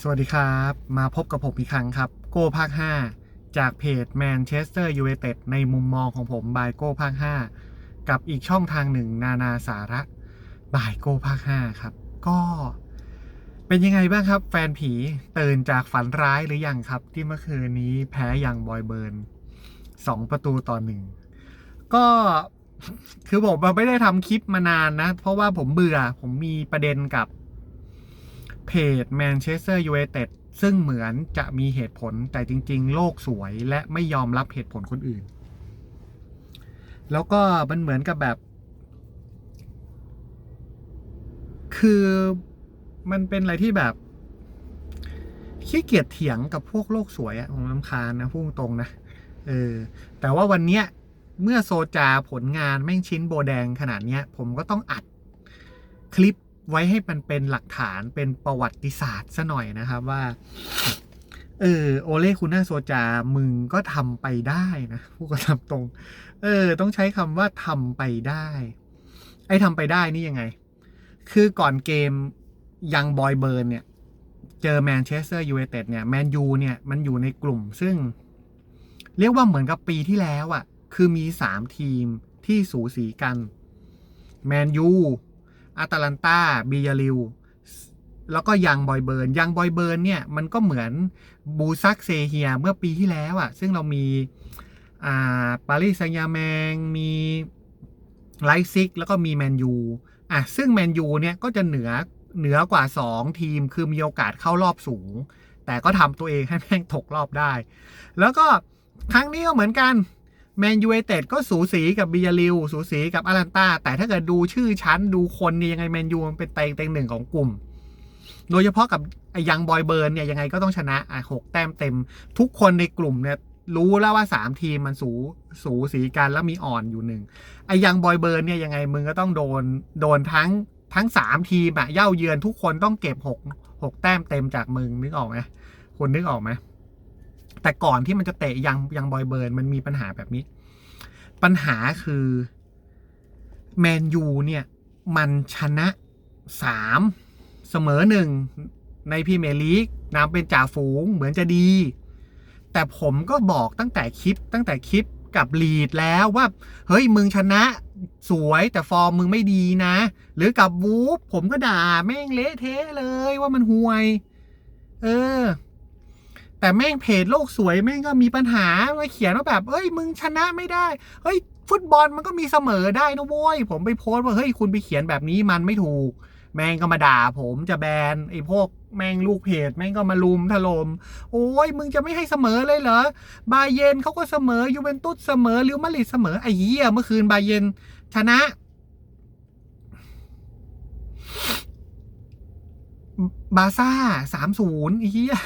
สวัสดีครับ มาพบกับผมอีกครั้งครับ โก้ภาค 5 จากเพจ Manchester United ในมุมมองของผมบายโก้ภาค 5 กับอีกช่องทางหนึ่ง นานาสาระบายโก้ภาค 5 ครับ ก็เป็นยังไงบ้างครับ แฟนผีตื่นจากฝันร้ายหรือยังครับ ที่เมื่อคืนนี้แพ้อยังบอยเบิร์นสองประตูต่อหนึ่งก็คือผมไม่ได้ทำคลิปมานานนะ เพราะว่าผมเบื่อผมมีประเด็นกับ เพจ Manchester United ซึ่งเหมือนจะมีเหตุผลแต่จริง ๆ โลกสวยและไม่ยอมรับเหตุผลคนอื่น แล้วก็มันเหมือนกับแบบ คือมันเป็นอะไรที่แบบขี้เกียจเถียงกับพวกโลกสวยอะผมลำคาญนะพูดตรงนะเออแต่ว่าวันเนี้ยเมื่อโซจาผลงานแม่งชิ้นโบแดงขนาดเนี้ย ผมก็ต้องอัดคลิป ไว้ให้มันเป็นหลักฐานเป็นประวัติศาสตร์ซะหน่อยนะครับว่า เออโอเล่คุณน่าโซจามึงก็ทำไปได้นะพูดกันตามตรง เออ ต้องใช้คำว่าทำไปได้ ไอ้ทำไปได้นี่ยังไง คือก่อนเกมยังบอยเบิร์นเนี่ย เจอแมนเชสเตอร์ยูไนเต็ดเนี่ยแมนยูเนี่ยมันอยู่ในกลุ่มซึ่ง เรียกว่าเหมือนกับปีที่แล้วอะ่ะ คือมีสามทีมที่สูสีกันแมนยู อาตาลันตาบียาริวแล้วก็ยังบอยเบิร์นยังบอยเบิร์นเนี่ยมันก็เหมือนบูซักเซเฮียเมื่อปีที่แล้วอะ่ะซึ่งเรามีอ่าปารีสแซงยร์แมงมีไลซิกแล้วก็มีแมนยูอะซึ่งแมนยูเนี่ยก็จะเหนือเหนือกว่า 2 ทีมคือมีโอกาสเข้ารอบสูง แต่ก็ทำตัวเองให้แม่งตกรอบได้ แล้วก็ครั้งนี้ก็เหมือนกัน แมนยูไอเต็ดก็สูสีกับบียาริวสูสีกับอารันตาแต่ถ้าเกิดดูชื่อชั้นดูคนเนี่ยยังไงแมนยูมันเป็นเต็งเต็งหนึ่งของกลุ่ม โดยเฉพาะกับไอยังบอยเบิร์นเนี่ยยังไงก็ต้องชนะอะหกแต้มเต็ม ทุกคนในกลุ่มเนี่ยรู้แล้วว่าสามทีมมันสูสูสีกันแล้วมีอ่อนอยู่หนึ่งไอ้ยังบอยเบิร์นเนี่ยยังไงมึงก็ต้องโดนโดนทั้งทั้งสามทีมอะเย่าเยือนทุกคนต้องเก็บหกหกแต้มเต็มจากมึงนึกออกไหมคุณนึกออกไหม แต่ก่อนที่มันจะเตะยังยังบอยเบิร์นมันมีปัญหาแบบนี้ ปัญหาคือแมนยูเนี่ย มันชนะสามเสมอหนึ่งในพรีเมียร์ลีกนำเป็นจ่าฝูงเหมือนจะดี แต่ผมก็บอกตั้งแต่คลิปตั้งแต่คลิปกับลีดแล้วว่า เฮ้ย มึงชนะสวยแต่ฟอร์มมึงไม่ดีนะ หรือกับวูฟผมก็ด่าแม่งเละเทะเลยว่ามันห่วย เออ แต่แม่งเพจโลกสวยแม่งก็มีปัญหามาเขียนว่าแบบเอ้ยมึงชนะไม่ได้เฮ้ยฟุตบอลมันก็มีเสมอได้นะโว้ยผมไปโพสต์ว่าเฮ้ยคุณไปเขียนแบบนี้มันไม่ถูก แม่งก็มาด่า ผมจะแบนไอ้พวกแม่งลูกเพจแม่งก็มาลุมถลม่มโอ้ยมึงจะไม่ให้เสมอเลยเหรอบาเยนเขาก็เสมอยูเวนตุสเสมอลิวมาริดเสมอไอ้เหี้ยเมื่อคืนบาเยนชนะบาซ่าสามศูนย์ไอ้เหี้ย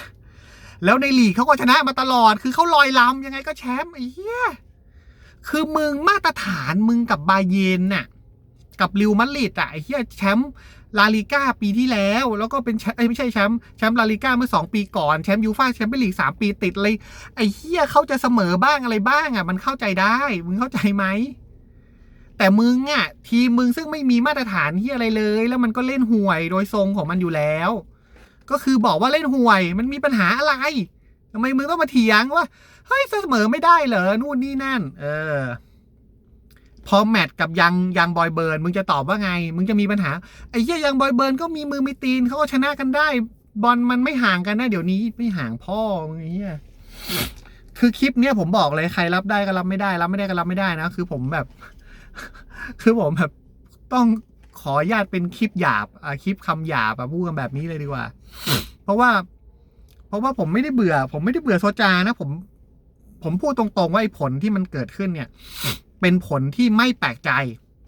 แล้วในลีกเขาก็ชนะมาตลอด คือเขาลอยลำยังไงก็แชมป์ไอ้เหี้ยคือมึงมาตรฐานมึงกับบาเยนน่ะ กับลิวมาดริดอะไอ้เหี้ยแชมป์ลาลิก้าปีที่แล้ว แล้วก็เป็นแชมป์เอ้ไม่ใช่แชมป์แชมป์ลาลิก้าเมื่อสองปีก่อนแชมป์ยูฟ่าแชมเปี้ยนลีกสามปีติดเลย ไอ้เหี้ยเขาจะเสมอบ้างอะไรบ้างอะ มันเข้าใจได้ มึงเข้าใจไหม แต่มึงอะ ทีมมึงซึ่งไม่มีมาตรฐานที่อะไรเลย แล้วมันก็เล่นห่วยโดยทรงของมันอยู่แล้ว ก็คือบอกว่าเล่นห่วย มันมีปัญหาอะไรทำไมมึงต้องมาเถียงว่าเฮ้ยเสมอไม่ได้เหรอนู่นนี่นั่น เออ พอแมทกับยังยังบอยเบิร์นมึงจะตอบว่าไง มึงจะมีปัญหาไอ้เหี้ยยังบอยเบิร์นก็มีมือมีตีนเขาก็ชนะกันได้ บอลมันไม่ห่างกันนะเดี๋ยวนี้ไม่ห่างพ่อมึงไอ้เหี้ยคือคลิปเนี้ยผมบอกเลยใครรับได้ก็รับไม่ได้ รับไม่ได้ก็รับไม่ได้นะคือผมแบบ คือผมแบบต้อง ขออนุญาตเป็นคลิปหยาบอะคลิปคำหยาบอะพูดกันแบบนี้เลยดีกว่า เพราะว่า เพราะว่าผมไม่ได้เบื่อ ผมไม่ได้เบื่อโซจานะ ผม ผมพูดตรงๆว่าไอ้ผลที่มันเกิดขึ้นเนี่ย เป็นผลที่ไม่แปลกใจ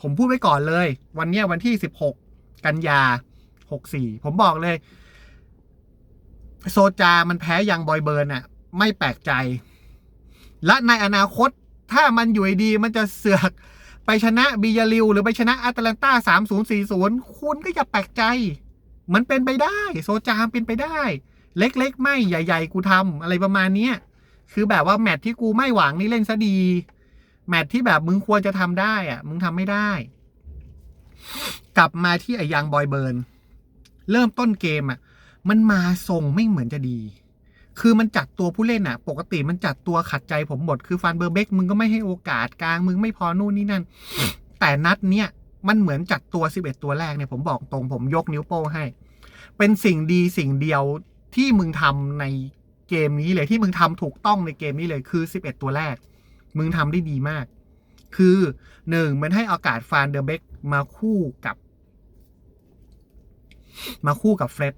ผมพูดไว้ก่อนเลย วันเนี้ยวันที่สิบหกกันยาหกสี่ผมบอกเลย โซจามันแพ้ยังบอยเบิร์นอะ ไม่แปลกใจ และในอนาคตถ้ามันอยู่ดีมันจะเสือก ไปชนะบียาริวหรือไปชนะแอตแลนตาสามศูนย์สี่ศูนย์คุณก็อย่าแปลกใจ มันเป็นไปได้ โซจามเป็นไปได้ เล็กๆ ไม่ใหญ่ ๆ กูทำอะไรประมาณเนี้ยคือแบบว่าแมตที่กูไม่หวังนี่เล่นซะดี แมตที่แบบมึงควรจะทำได้อะมึงทำไม่ได้ กลับมาที่ไอยังบอยเบิร์น เริ่มต้นเกมอะมันมาทรงไม่เหมือนจะดี คือมันจัดตัวผู้เล่นอะปกติมันจัดตัวขัดใจผมหมด คือฟานเบอร์เบกมึงก็ไม่ให้โอกาสกลาง มึงไม่พอนู่นนี่นั่น แต่นัดเนี้ยมันเหมือนจัดตัว 11 ตัวแรกเนี่ยผมบอกตรงผมยกนิ้วโป้งให้ เป็นสิ่งดีสิ่งเดียวที่มึงทำในเกมนี้เลยที่มึงทำถูกต้องในเกมนี้เลยคือ 11 ตัวแรก มึงทำได้ดีมาก คือหนึ่งมันให้โอกาสฟานเดอร์เบกมาคู่กับ มาคู่กับเฟร็ด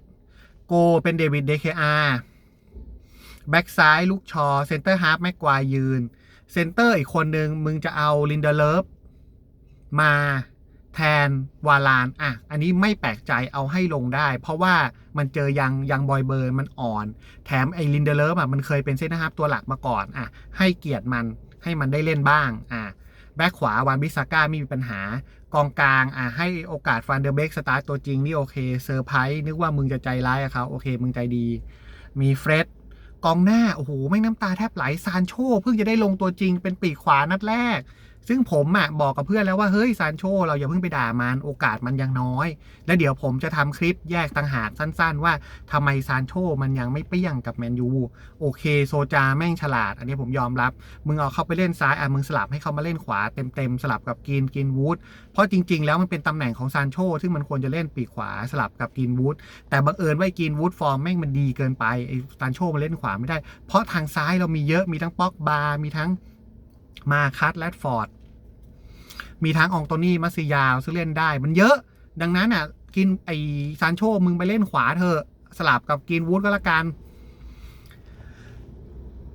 โกเป็นเดวิดเดคอาร์ แบ็กซ้ายลูกชอเซนเตอร์ฮาร์ฟแม็กควายยืน เซนเตอร์อีกคนหนึ่งมึงจะเอาลินเดเลฟมาแทนวาลานอะ อันนี้ไม่แปลกใจเอาให้ลงได้ เพราะว่ามันเจอยังยังบอยเบิร์นมันอ่อน แถมไอ้ลินเดเลฟอะมันเคยเป็นเซนเตอร์ฮาร์ฟตัวหลักมาก่อนอะ ให้เกียรติมันให้มันได้เล่นบ้างอะแบ็คขวาวานบิสาก้าไม่มีปัญหากองกลางอะให้โอกาสฟันเดอร์เบกสตาร์ตตัวจริงนี่โอเคเซอร์ไพรส์นึกว่ามึงจะใจร้ายอะเขาโอเค มึงใจดี มีเฟร็ด กองหน้า โอ้โห ไม่งน้ำตาแทบไหล ซานโชเพิ่งจะได้ลงตัวจริงเป็นปีกขวานัดแรก ซึ่งผมอะบอกกับเพื่อนแล้วว่าเฮ้ยซานโชเราอย่าเพิ่งไปด่ามันโอกาสมันยังน้อย แล้วเดี๋ยวผมจะทำคลิปแยกต่างหากสั้น ๆ ว่าทำไมซานโชมันยังไม่เปี้ยงกับแมนยูโอเคโซจาแม่งฉลาด อันนี้ผมยอมรับ มึงเอาเข้าไปเล่นซ้ายอะมึงสลับให้เขามาเล่นขวาเต็มๆสลับกับกินกินวูดเพราะจริง ๆ แล้วมันเป็นตำแหน่งของซานโชซึ่งมันควรจะเล่นปีกขวาสลับกับกินวูดแต่บังเอิญว่ากินวูดฟอร์มแม่งมันดีเกินไปไอ้ซานโชมันเล่นขวาไม่ได้ เพราะทางซ้ายเรามีเยอะมีทั้งป็อกบาร์มีทั้งมาคัตแรดฟอร์ด มีทั้งอองโตนี่มัสซิยาวซึ่งเล่นได้ มันเยอะ ดังนั้นอะ กินไอซานโชมึงไปเล่นขวาเถอะสลับกับกินวูดก็แล้วกัน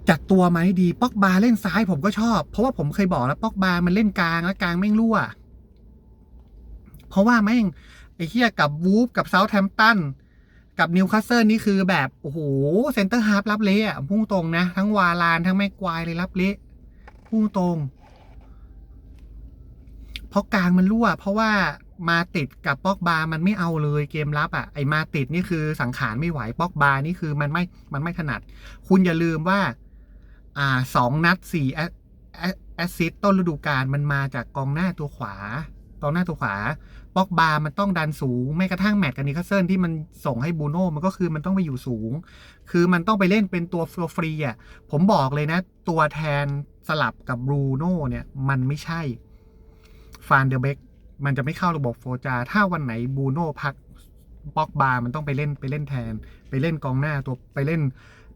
จัดตัวมาให้ดีป๊อกบาเล่นซ้ายผมก็ชอบ เพราะว่าผมเคยบอกแล้วป๊อกบามันเล่นกลางแล้วกลางแม่งรั่ว เพราะว่าแม่งไอ้เฮียกับวูฟกับเซาท์แฮมป์ตันกับนิวคาสเซิลนี่คือแบบ โอ้โหเซนเตอร์ฮาร์ฟรับเละอะพุ่งตรงนะ ทั้งวาลานทั้งแม็กควายเลยรับเละพุ่งตรง เพราะกลางมันรั่ว เพราะว่ามาติดกับป๊อกบาร์มันไม่เอาเลยเกมรับอะไอมาติดนี่คือสังขารไม่ไหวป๊อกบาร์นี่คือมันไม่มันไม่ถนัด คุณอย่าลืมว่า อ่าสองนัดสี่แอสซิสต้นฤดูกาลมันมาจากกองหน้าตัวขวากองหน้าตัวขวาป๊อกบาร์มันต้องดันสูงแม้กระทั่งแมตต์กับนิคาเซิลที่มันส่งให้บูโน่มันก็คือมันต้องไปอยู่สูง คือมันต้องไปเล่นเป็นตัวฟรีอะผมบอกเลยนะ ตัวแทนสลับกับบรูโน่เนี่ย มันไม่ใช่ ฟานเดอร์เบกมันจะไม่เข้าระบบโฟจา ถ้าวันไหนบูโน่พักบ็อกบาร์มันต้องไปเล่นไปเล่นแทน ไปเล่นกองหน้าตัวไปเล่น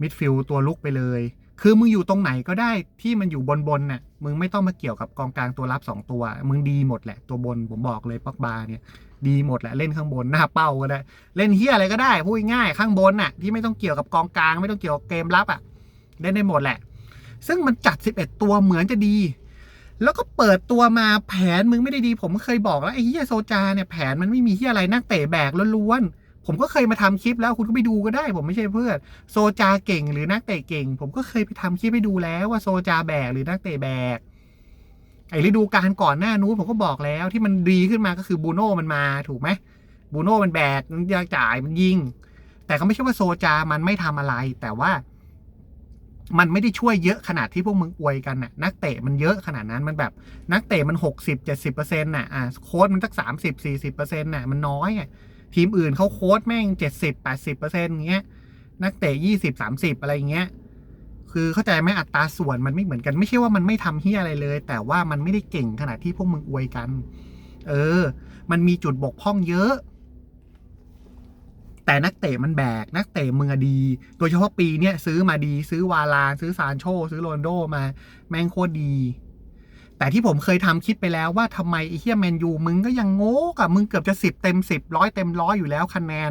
มิดฟิลด์ตัวลุกไปเลย คือมึงอยู่ตรงไหนก็ได้ที่มันอยู่บนบนน่ะ มึงไม่ต้องมาเกี่ยวกับกองกลางตัวรับสองตัว มึงดีหมดแหละ ตัวบนผมบอกเลยป็อกบาร์เนี่ย ดีหมดแหละเล่นข้างบนหน้าเป้าก็ได้ เล่นเฮียอะไรก็ได้พูดง่ายข้างบนน่ะที่ไม่ต้องเกี่ยวกับกองกลาง ไม่ต้องเกี่ยวกับเกมรับอะเล่นได้หมดแหละ ซึ่งมันจัด 11 ตัวเหมือนจะดี แล้วก็เปิดตัวมาแผนมึงไม่ได้ดี ผมเคยบอกแล้วไอ้เฮียโซจาเนี่ยแผนมันไม่มีเฮียอะไรนักเตะแบกล้วนๆผมก็เคยมาทำคลิปแล้วคุณก็ไปดูก็ได้ ผมไม่ใช่เพื่อนโซจาเก่งหรือนักเตะเก่ง ผมก็เคยไปทำคลิปไปดูแล้วว่าโซจาแบกหรือนักเตะแบกไอ้ฤดูกาลก่อนหน้านู้นผมก็บอกแล้วที่มันดีขึ้นมาก็คือบูโน่มันมาถูกไหมบูโน่มันแบกมันยากจ่ายมันยิง แต่ก็ไม่ใช่ว่าโซจามันไม่ทำอะไร แต่ว่า มันไม่ได้ช่วยเยอะขนาดที่พวกมึงอวยกันน่ะ นักเตะมันเยอะขนาดนั้นมันแบบนักเตะมันหกสิบเจ็ดสิบเปอร์เซ็นต์น่ะอะโค้ดมันสักสามสิบสี่สิบเปอร์เซ็นต์น่ะมันน้อยอะทีมอื่นเขาโค้ดแม่งเจ็ดสิบแปดสิบเปอร์เซ็นต์เงี้ยนักเตะยี่สิบสามสิบอะไรเงี้ยคือเข้าใจไหมอัตราส่วนมันไม่เหมือนกันไม่ใช่ว่ามันไม่ทำเฮียอะไรเลย แต่ว่ามันไม่ได้เก่งขนาดที่พวกมึงอวยกัน เออ มันมีจุดบกพร่องเยอะ แต่นักเตะมันแบก นักเตะมึงอดี โดยเฉพาะปีเนี้ยซื้อมาดี ซื้อวาลานซื้อซานโช ซื้อโรนโดมา แม่งโคตรดี แต่ที่ผมเคยทำคิดไปแล้วว่าทำไมไอ้เฮียแมนยูมึงก็ยังโง่กับมึงเกือบจะสิบเต็มสิบร้อยเต็มร้อยอยู่แล้วคะแนน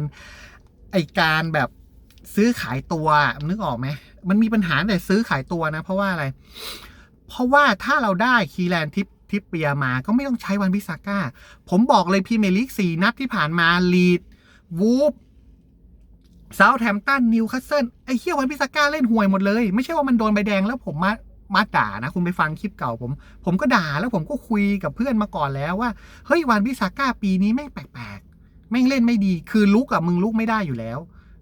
ไอการแบบซื้อขายตัวนึกออกไหมมันมีปัญหาแต่ซื้อขายตัวนะ เพราะว่าอะไร เพราะว่าถ้าเราได้คีแลนทิปทิปเปียมาก็ไม่ต้องใช้วันพิซาก้า ผมบอกเลยพรีเมียร์ลีกสี่นัดที่ผ่านมาลีดวูฟ เซาแฮมตันนิวคาสเซิลไอ้เฮียวันพิซาก้าเล่นห่วยหมดเลย ไม่ใช่ว่ามันโดนใบแดงแล้วผมมามาด่านะ คุณไปฟังคลิปเก่าผม ผมก็ด่าแล้วผมก็คุยกับเพื่อนมาก่อนแล้วว่า เฮ้ยวันพิซาก้าปีนี้แม่งแปลกๆ แม่งเล่นไม่ดี คือลุกอะมึงลุกไม่ได้อยู่แล้ว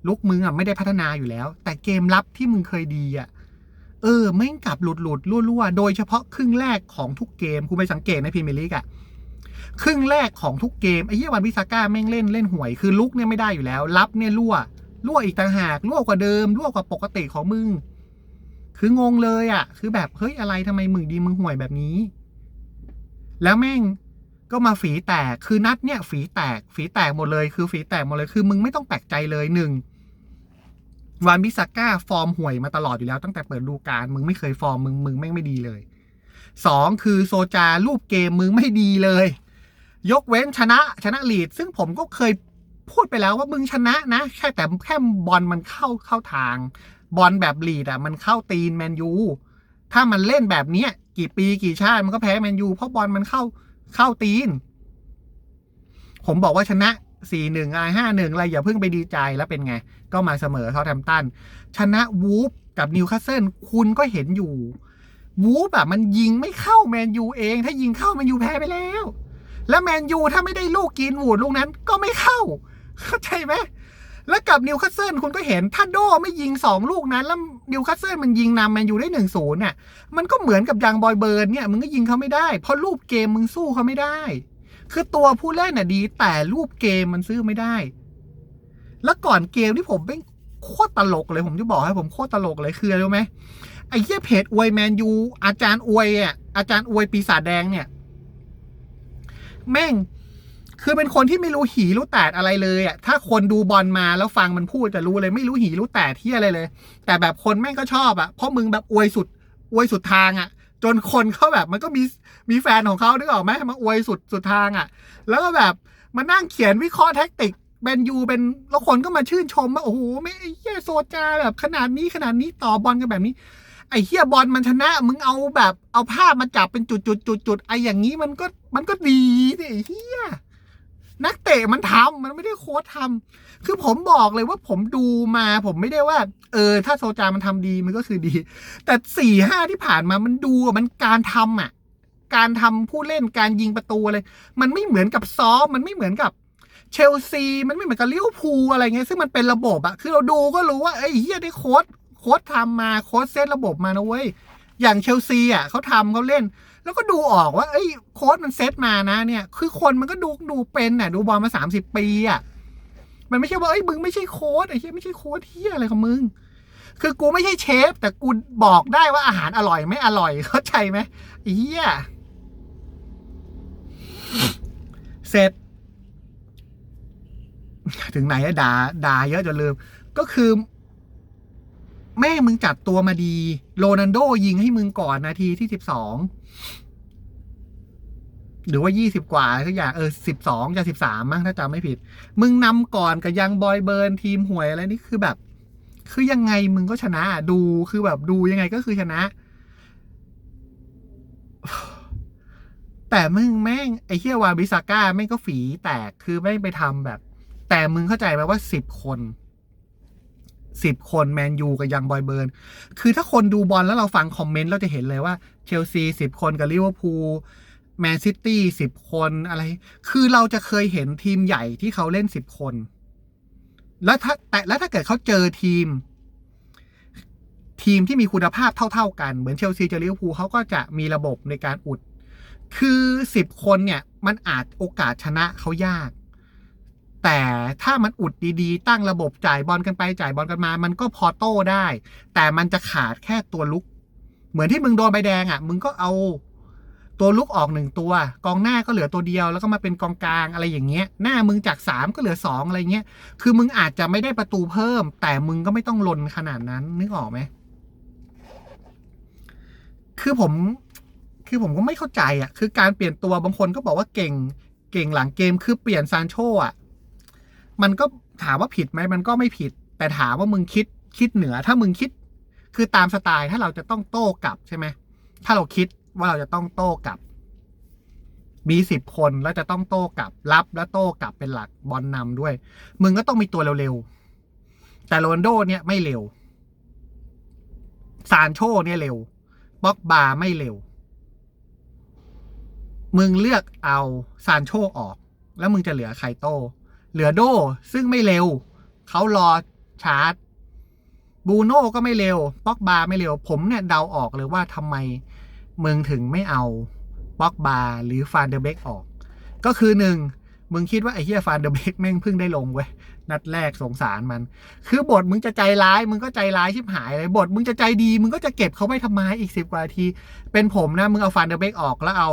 ลุกมึงอะไม่ได้พัฒนาอยู่แล้ว แต่เกมรับที่มึงเคยดีอะเออแม่งกลับหลุดหลุดรั่วๆ โดยเฉพาะครึ่งแรกของทุกเกม คุณไปสังเกตในพรีเมียร์ลีกอะครึ่งแรกของทุกเกมไอ้เหี้ยวันวิซาก้าแม่งเล่นเล่นห่วย คือลุกเนี่ยไม่ได้อยู่แล้ว รับเนี่ยรั่ว รั่วอีกต่างหากรั่วกว่าเดิมรั่วกว่าปกติของมึง คืองงเลยอะ่ะ คือแบบเฮ้ยอะไรทำไมมึงดีมึงห่วยแบบนี้ แล้วแม่งก็มาฝีแตกคือนัดเนี่ย ฝีแตก ฝีแตกหมดเลย คือฝีแตกหมดเลยคือมึงไม่ต้องแปลกใจเลยหนึ่งวานบิสก้าฟอร์มห่วยมาตลอดอยู่แล้วตั้งแต่เปิดดูการมึงไม่เคยฟอร์มมึงมึงแม่งไม่ดีเลยสองคือโซจารูปเกมมึงไม่ดีเลย ยกเว้นชนะชนะลีด ซึ่งผมก็เคย พูดไปแล้วว่ามึงชนะนะ แค่แต่แค่บอลมันเข้าเข้าทาง บอลแบบลีดอะ มันเข้าตีนแมนยู ถ้ามันเล่นแบบเนี้ย กี่ปีกี่ชาติมันก็แพ้แมนยูเพราะบอลมันเข้าเข้าตีน ผมบอกว่าชนะสี่หนึ่งอะไรห้าหนึ่งอะไรอย่าเพิ่งไปดีใจแล้วเป็นไง ก็มาเสมอเขาทำตัน ชนะวูฟกับนิวคาสเซิลคุณก็เห็นอยู่วูฟแบบมันยิงไม่เข้าแมนยูเอง ถ้ายิงเข้าแมนยูแพ้ไปแล้ว แล้วแมนยูถ้าไม่ได้ลูกกินวูดลูกนั้นก็ไม่เข้า เข้าใจไหมแล้วกับนิวคาสเซิลคุณก็เห็น ถ้าโดไม่ยิงสองลูกนั้น แล้วนิวคาสเซิลมันยิงนำแมนยูได้หนึ่งศูนย์น่ะมันก็เหมือนกับยังบอยเบิร์นเนี่ยมึงก็ยิงเขาไม่ได้ เพราะรูปเกมมึงสู้เขาไม่ได้ คือตัวผู้เล่นน่ะดี แต่รูปเกมมันซื้อไม่ได้ แล้วก่อนเกมที่ผมเป็นโคตรตลกเลยผมจะบอกให้ผมโคตรตลกเลยคืออะไรรู้ไหมไอ้เหี้ยเพจอวยแมนยูอาจารย์อวยอะอาจารย์อวยปีศาจแดงเนี่ย แม่ง คือเป็นคนที่ไม่รู้หีรู้แตดอะไรเลยอะถ้าคนดูบอลมาแล้วฟังมันพูดจะรู้เลย ไม่รู้หีรู้แตดที่อะไรเลย แต่แบบคนแม่งก็ชอบอะเพราะมึงแบบอวยสุดอวยสุดทางอะ จนคนเขาแบบมันก็มีมีแฟนของเขานึกออกไหมมาอวยสุดสุดทางอะ แล้วก็แบบมานั่งเขียนวิเคราะห์แท็กติกแมนยูเป็นแล้วคนก็มาชื่นชมว่าโอ้โหไม่ไอ้เหี้ยโซจาแบบขนาดนี้ขนาดนี้ต่อบอลกันแบบนี้ ไอ้เฮียบอลมันชนะ มึงเอาแบบเอาภาพมาจับเป็นจุดจุดจุดจุดไอ้อย่างนี้มันก็มันก็ดีดิไอ้เฮีย นักเตะมันทำมันไม่ได้โค้ชทำคือผมบอกเลยว่าผมดูมา ผมไม่ได้ว่า เออ ถ้าโซจามันทำดีมันก็คือดี แต่สี่ห้าที่ผ่านมามันดูมันการทำอะ การทำผู้เล่นการยิงประตูอะไรมันไม่เหมือนกับซ้อมมันไม่เหมือนกับเชลซีมันไม่เหมือนกับลิเวอร์พูลอะไรเงี้ยซึ่งมันเป็นระบบอะคือเราดูก็รู้ว่าไอ้เฮียได้โค้ดโค้ดทำมาโค้ดเซตระบบมานะเว้ย อย่างเชลซีอะเขาทำเขาเล่น แล้วก็ดูออกว่า เอ้ยโค้ดมันเซตมานะเนี่ย คือคนมันก็ดูดูเป็นน่ะ ดูบอลมาสามสิบปีอะมันไม่ใช่ว่าเอ้ยมึงไม่ใช่โค้ดไอ้เฮียไม่ใช่โค้ดเฮียอะไรของมึงคือกูไม่ใช่เชฟ แต่กูบอกได้ว่าอาหารอร่อยไม่อร่อยเข้าใจไหมเฮียเสร็จ ถึงไหนอะด่าด่าเยอะจนลืม ก็คือ แม่มึงจัดตัวมาดี โรนันโดยิงให้มึงก่อนนาทีที่สิบสองหรือว่ายี่สิบกว่าสักอย่างเออสิบสองจะสิบสามมั้งถ้าจำไม่ผิด มึงนำก่อนกับยังบอยเบิร์นทีมหวยอะไรนี่คือแบบ คือยังไงมึงก็ชนะ ดูคือแบบดูยังไงก็คือชนะ แต่มึงแม่งไอ้เฮียวาบิซาก้าแม่งก็ฝีแตกคือแม่งไปทำแบบ แต่มึงเข้าใจไหมว่าสิบคน สิบคนแมนยูกับยังบอยเบิร์นคือถ้าคนดูบอลแล้วเราฟังคอมเมนต์เราจะเห็นเลยว่าเชลซีสิบคนกับลิเวอร์พูลแมนซิตี้สิบคนอะไร คือเราจะเคยเห็นทีมใหญ่ที่เขาเล่นสิบคน แล้วถ้าแต่แล้วถ้าเกิดเขาเจอทีม ทีมที่มีคุณภาพเท่า ๆกัน เหมือนเชลซีเจอลิเวอร์พูลเขาก็จะมีระบบในการอุด คือสิบคนเนี่ย มันอาจโอกาสชนะเขายาก แต่ถ้ามันอุดดีๆ ตั้งระบบจ่ายบอลกันไปจ่ายบอลกันมา มันก็พอโต้ได้ แต่มันจะขาดแค่ตัวลุก เหมือนที่มึงโดนใบแดงอะ มึงก็เอาตัวลุกออกหนึ่งตัว กองหน้าก็เหลือตัวเดียวแล้วก็มาเป็นกองกลางอะไรอย่างเงี้ย หน้ามึงจากสามก็เหลือสองอะไรเงี้ย คือมึงอาจจะไม่ได้ประตูเพิ่ม แต่มึงก็ไม่ต้องลนขนาดนั้นนึกออกไหมคือผม คือผมก็ไม่เข้าใจอะ คือการเปลี่ยนตัวบางคนก็บอกว่าเก่ง เก่งหลังเกมคือเปลี่ยนซานโชอะ มันก็ถามว่าผิดไหมมันก็ไม่ผิด แต่ถามว่ามึงคิดคิดเหนือ ถ้ามึงคิด คือตามสไตล์ถ้าเราจะต้องโต้กลับใช่ไหมถ้าเราคิดว่าเราจะต้องโต้กลับ มีสิบคนแล้วจะต้องโต้กลับ รับและโต้กลับเป็นหลักบอลนำด้วย มึงก็ต้องมีตัวเร็วๆ แต่โรนโดเนี่ยไม่เร็ว ซานโชเนี่ยเร็วบ็อกบาไม่เร็ว มึงเลือกเอาซานโชออก แล้วมึงจะเหลือไครโต เหลือโดซึ่งไม่เร็ว เขารอชาร์จบูโน่ก็ไม่เร็วป็อกบาไม่เร็ว ผมเนี่ยเดาออกเลยว่าทำไมมึงถึงไม่เอาป็อกบาหรือฟานเดอร์เบกออก ก็คือหนึ่งมึงคิดว่าไอ้เฮียฟานเดอร์เบกแม่งเพิ่งได้ลงเว้ย นัดแรกสงสารมัน คือบทมึงจะใจร้าย มึงก็ใจร้ายชิบหายเลยบทมึงจะใจดี มึงก็จะเก็บเขาไว้ทำไมอีกสิบกว่าที เป็นผมนะ มึงเอาฟันเดอร์เบกออกแล้วเอา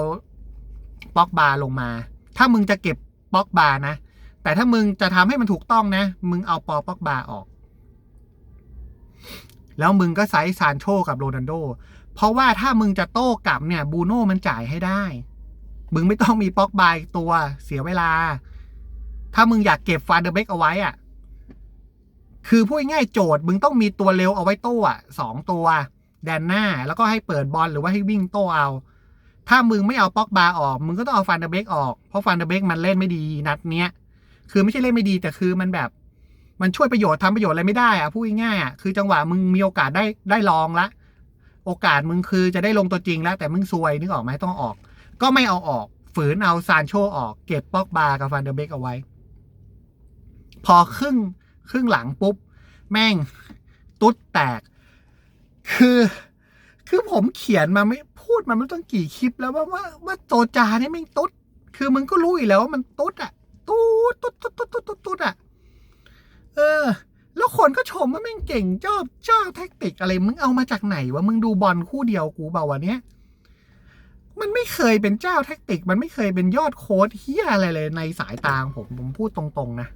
ป๊อกบาลงมา ถ้ามึงจะเก็บป๊อกบาร์นะ แต่ถ้ามึงจะทำให้มันถูกต้องนะ มึงเอาปอปอกบาออก แล้วมึงก็ไซส์ซานโชกับโรนัลโด เพราะว่าถ้ามึงจะโต้กลับเนี่ย บูโน่มันจ่ายให้ได้ มึงไม่ต้องมีปอกบายตัวเสียเวลา ถ้ามึงอยากเก็บฟานเดอร์เบกเอาไว้อะคือพูดง่ายโจทย์ มึงต้องมีตัวเร็วเอาไว้โต้อะสองตัว แดนหน้าแล้วก็ให้เปิดบอลหรือว่าให้วิ่งโต้เอาถ้ามึงไม่เอาป๊อกบาออก มึงก็ต้องเอาฟานเดเบกออก เพราะฟานเดเบกมันเล่นไม่ดีนัดเนี้ย คือไม่ใช่เล่นไม่ดีแต่คือมันแบบมันช่วยประโยชน์ทำประโยชน์อะไรไม่ได้อะพูดง่ายๆอะคือจังหวะมึงมีโอกาสได้ได้ลองละ โอกาสมึงคือจะได้ลงตัวจริงแล้ว แต่มึงซวยนึกออกไหมต้องออก ก็ไม่เอาออก ฝืนเอาซานโชออกเก็บป๊อกบาร์กับฟันเดอร์เบกเอาไว้ พอครึ่งครึ่งหลังปุ๊บ แม่งตุ๊ดแตก คือ คือผมเขียนมาไม่พูดมาไม่ต้องกี่คลิปแล้วว่าว่าว่าโจจาเนี่ยแม่งตุ๊ด คือมึงก็รู้อยู่แล้วว่ามันตุ๊ดอะ ตุ๊ดตุ๊ดตุ๊ดตุ๊ดตุ๊ดตุ๊ดตุ๊ดอะเออ แล้วคนก็ชมว่าแม่งเก่งเจ้าเจ้าแท็กติกอะไร มึงเอามาจากไหนวะมึงดูบอลคู่เดียวกูเปล่าวะเนี้ยมันไม่เคยเป็นเจ้าแท็กติก มันไม่เคยเป็นยอดโค้ดเฮียอะไรเลยในสายตาผมผมพูดตรงๆนะ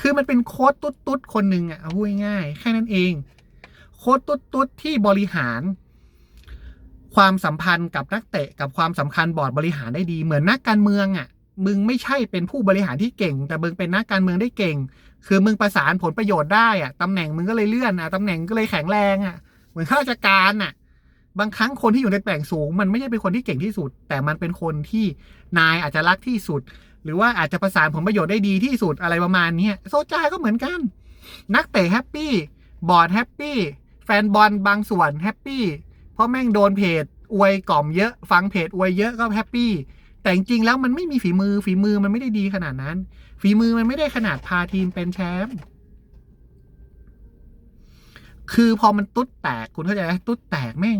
คือมันเป็นโค้ดตุ๊ดๆคนหนึ่งอะเอาพูดง่ายๆแค่นั้นเอง โค้ดตุ๊ดๆที่บริหาร ความสัมพันธ์กับนักเตะกับความสำคัญบอร์ดบริหารได้ดี เหมือนนักการเมืองอะ มึงไม่ใช่เป็นผู้บริหารที่เก่ง แต่มึงเป็นนักการเมืองได้เก่ง คือมึงประสานผลประโยชน์ได้อะตำแหน่งมึงก็เลยเลื่อนอะตำแหน่งก็เลยแข็งแรงอะเหมือนข้าราชการอะบางครั้งคนที่อยู่ในตำแหน่งสูง มันไม่ใช่เป็นคนที่เก่งที่สุด แต่มันเป็นคนที่นายอาจจะรักที่สุด หรือว่าอาจจะประสานผลประโยชน์ได้ดีที่สุดอะไรประมาณนี้โซจาก็เหมือนกัน นักเตะแฮปปี้บอร์ดแฮปปี้แฟนบอลบางส่วนแฮปปี้เพราะแม่งโดนเพจอวยกล่อมเยอะ ฟังเพจอวยเยอะก็แฮปปี้ แต่จริงๆแล้วมันไม่มีฝีมือฝีมือมันไม่ได้ดีขนาดนั้น ฝีมือมันไม่ได้ขนาดพาทีมเป็นแชมป์คือพอมันตุ๊ดแตกคุณเข้าใจไหมตุ๊ดแตกแม่ง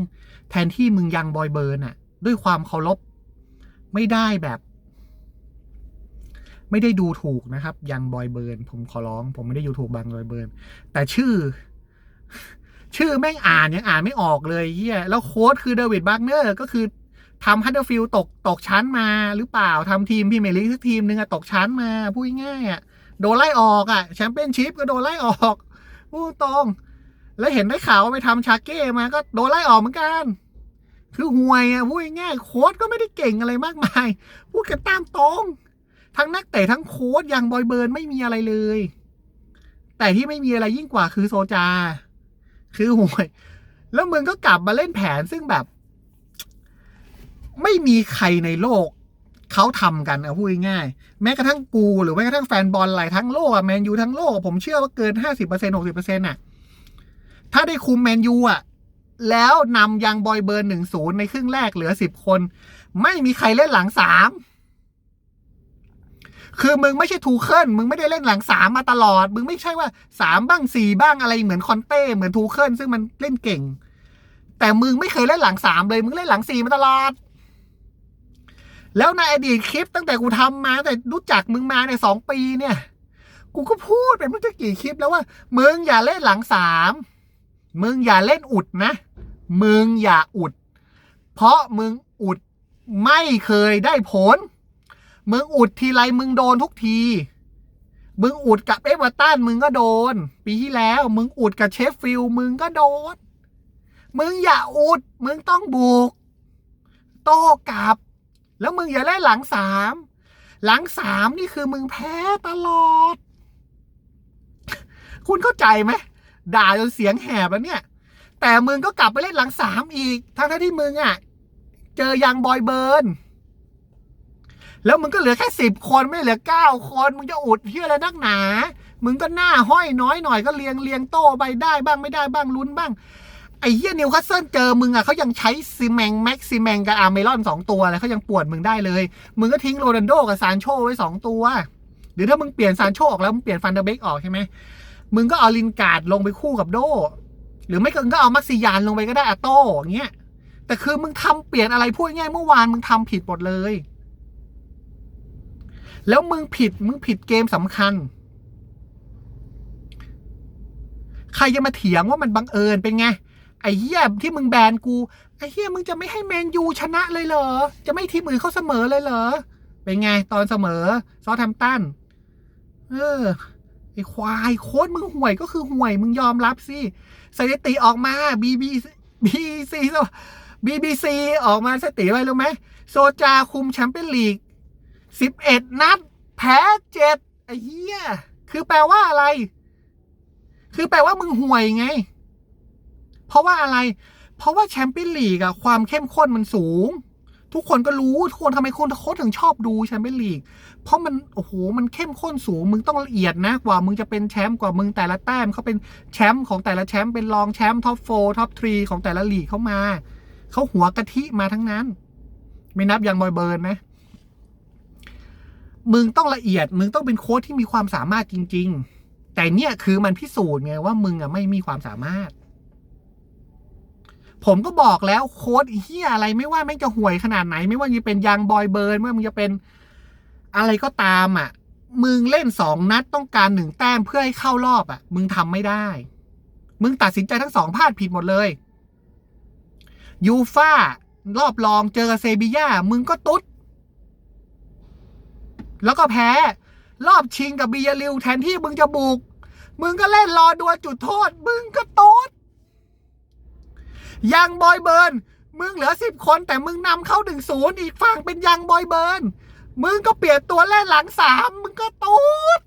แทนที่มึงยังบอยเบิร์นอะด้วยความเคารพไม่ได้แบบ ไม่ได้ดูถูกนะครับ ยังบอยเบิร์นผมขอร้อง ผมไม่ได้ดูถูกบางบอยเบิร์นแต่ชื่อ ชื่อแม่งอ่านยังอ่านไม่ออกเลยเฮียแล้วโค้ดคือเดวิดบักเนอร์ก็คือ ทำฮัตเดอร์ฟิลตกตกชั้นมาหรือเปล่าทำทีมพรีเมลีกสักทีมหนึ่งอะตกชั้นมาพูดง่ายอะโดนไล่ออกอะแชมเปี้ยนชิพก็โดนไล่ออกพูดตรง แล้วเห็นได้ข่าวว่าไปทำชาเก้มาก็โดนไล่ออกเหมือนกัน คือห่วยอะพูดง่ายโค้ดก็ไม่ได้เก่งอะไรมากมาย พูดกันตามตรง ทั้งนักเตะทั้งโค้ดอย่างบอยเบิร์นไม่มีอะไรเลย แต่ที่ไม่มีอะไรยิ่งกว่าคือโซจา คือห่วย แล้วมึงก็กลับมาเล่นแผนซึ่งแบบ ไม่มีใครในโลกเขาทำกันเอาพูดง่ายแม้กระทั่งกูหรือแม้กระทั่งแฟนบอลหลายทั้งโลกอะแมนยูทั้งโลก ผมเชื่อว่าเกินห้าสิบเปอร์เซ็นหกสิบเปอร์เซ็นต์อะถ้าได้คุมแมนยูอะแล้วนำยังบอยเบิร์หนึ่งศูนย์ในครึ่งแรกเหลือสิบคน ไม่มีใครเล่นหลังสามคือมึงไม่ใช่ทูเคิลมึงไม่ได้เล่นหลังสามมาตลอด มึงไม่ใช่ว่าสามบ้างสี่บ้างอะไรเหมือนคอนเต้เหมือนทูเคิลซึ่งมันเล่นเก่ง แต่มึงไม่เคยเล่นหลังสามเลย มึงเล่นหลังสี่มาตลอด แล้วในอดีตคลิปตั้งแต่กูทำมาตั้งแต่รู้จักมึงมาในสองปีเนี่ย กูก็พูดเป็นไม่รู้จะกี่คลิปแล้วว่า มึงอย่าเล่นหลังสามมึงอย่าเล่นอุดนะ มึงอย่าอุด เพราะมึงอุดไม่เคยได้ผล มึงอุดทีไรมึงโดนทุกที มึงอุดกับเอเวอร์ตันมึงก็โดน ปีที่แล้ว มึงอุดกับเชฟฟิลด์มึงก็โดน มึงอย่าอุด มึงต้องบุก โต้กลับ แล้วมึงอย่าเล่นหลังสามหลังสามนี่คือมึงแพ้ตลอด คุณเข้าใจไหมด่าจนเสียงแหบแล้วเนี่ย แต่มึงก็กลับไปเล่นหลังสามอีก ทั้งที่มึงอะ เจอยังบอยเบิร์นแล้วมึงก็เหลือแค่สิบคนไม่เหลือเก้าคน มึงจะอุดเที่ยอะไรนักหนา มึงก็หน้าห้อยน้อยหน่อยก็เลียงเลียงโต้ไปได้บ้างไม่ได้บ้างลุ้นบ้าง ไอ้เหี้ยนิวคาสเซิลเจอมึงอะเขายังใช้ซีแมงแม็กซีแมงกับอาร์เมลอนสองตัวเลยเขายังปวดมึงได้เลย มึงก็ทิ้งโรนัลโดกับซานโชไว้สองตัว หรือถ้ามึงเปลี่ยนซานโชออกแล้วมึงเปลี่ยนฟันเดอร์เบกออกใช่ไหมมึงก็เอาลินการ์ดลงไปคู่กับโด หรือไม่ก็ก็เอามักซิยานลงไปก็ได้อะโต้อย่างเงี้ยแต่คือมึงทำเปลี่ยนอะไรพูดง่ายเมื่อวานมึงทำผิดหมดเลย แล้วมึงผิดมึงผิดเกมสำคัญ ใครจะมาเถียงว่ามันบังเอิญเป็นไง ไอ้เหี้ยที่มึงแบนกูไอ้เหี้ยมึงจะไม่ให้แมนยูชนะเลยเหรอ จะไม่ให้ทีมอื่นเขาเสมอเลยเหรอ เป็นไงตอนเสมอ ซอทำตันเออไอ้ควายโค้ดมึงห่วยก็คือห่วยมึงยอมรับสิสถิติออกมา BB BC BBC ออกมาสถิติไว้รู้ไหมโซจาคุมแชมเปี้ยนลีก11นัด แพ้เจ็ดไอ้เหี้ยคือแปลว่าอะไร คือแปลว่ามึงห่วยไง เพราะว่าอะไร เพราะว่าแชมเปี้ยนลีกอะความเข้มข้นมันสูง ทุกคนก็รู้ ทุกคนทำไมคนโค้ชถึงชอบดูแชมเปี้ยนลีก เพราะมัน โอ้โห มันเข้มข้นสูง มึงต้องละเอียดนะ กว่ามึงจะเป็นแชมป์ กว่ามึงแต่ละแต้มเขาเป็นแชมป์ของแต่ละแชมป์ เป็นรองแชมป์ท็อปโฟท็อปทรีของแต่ละลีกเข้ามา เขาหัวกะทิมาทั้งนั้น ไม่นับอย่างบอยเบิร์นนะ มึงต้องละเอียด มึงต้องเป็นโค้ชที่มีความสามารถจริง ๆ แต่เนี่ยคือมันพิสูจน์ไงว่ามึงอะไม่มีความสามารถ ผมก็บอกแล้วโค้ดเฮียอะไรไม่ว่าแม่งจะห่วยขนาดไหน ไม่ว่ามึงจะเป็นยังบอยเบิร์นไม่ว่ามึงจะเป็นอะไรก็ตามอะ มึงเล่นสองนัดต้องการหนึ่งแต้มเพื่อให้เข้ารอบอะ มึงทำไม่ได้ มึงตัดสินใจทั้งสองพลาดผิดหมดเลยยูฟ่ารอบรองเจอกับเซบีย่ามึงก็ตุ๊ด แล้วก็แพ้ รอบชิงกับบียาริวแทนที่มึงจะบุก มึงก็เล่นรอดัวจุดโทษ มึงก็ตุ๊ด ยังบอยเบิร์นมึงเหลือสิบคนแต่มึงนำเข้าหนึ่งศูนย์อีกฝั่งเป็นยังบอยเบิร์นมึงก็เปลี่ยนตัวเล่นหลังสามมึงก็ตูด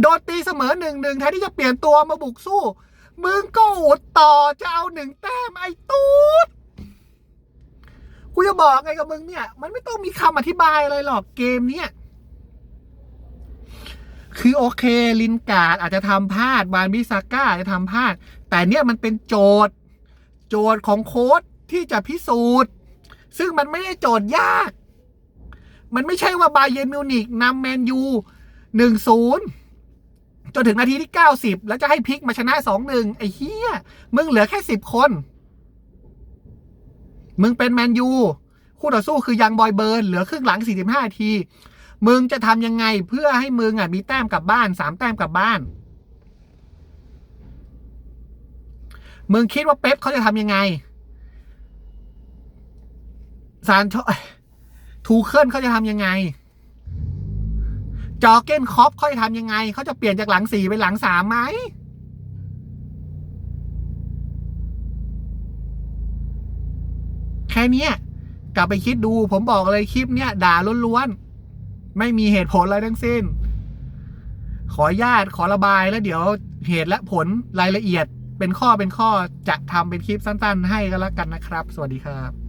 โดนตีเสมอหนึ่งหนึ่งแทนที่จะเปลี่ยนตัวมาบุกสู้ มึงก็อุดต่อจะเอาหนึ่งแต้มไอ้ตูดกูจะบอกไงกับมึงเนี่ย มันไม่ต้องมีคำอธิบายอะไรหรอกเกมเนี้ยคือโอเค ลินการ์ดอาจจะทำพลาดบานบิซาก้าอาจจะทำพลาด แต่เนี่ยมันเป็นโจทย์ โจทย์ของโค้ดที่จะพิสูจน์ ซึ่งมันไม่ได้โจทย์ยาก มันไม่ใช่ว่าบาเยนมิวนิกนำแมนยูหนึ่งศูนย์จนถึงนาทีที่เก้าสิบแล้วจะให้พลิกมาชนะสองหนึ่งไอ้เฮียมึงเหลือแค่สิบคน มึงเป็นแมนยู คู่ต่อสู้คือยังบอยเบิร์นเหลือครึ่งหลัง 45นาที มึงจะทำยังไงเพื่อให้มึงอะมีแต้มกลับบ้านสามแต้มกลับบ้าน มึงคิดว่าเป๊ปเขาจะทำยังไงซานโชทูเคิลเขาจะทำยังไง จอเกนคอปเขาจะทำยังไง เขาจะเปลี่ยนจากหลังสี่เป็นหลังสามไหมแค่นี้กลับไปคิดดู ผมบอกเลยคลิปเนี้ยด่าล้วนๆ ไม่มีเหตุผลอะไรทั้งสิ้น ขอญาตขอระบายแล้วเดี๋ยวเหตุและผลรายละเอียด เป็นข้อเป็นข้อจะทำเป็นคลิปสั้น ๆ ให้ก็แล้วกันนะครับ สวัสดีครับ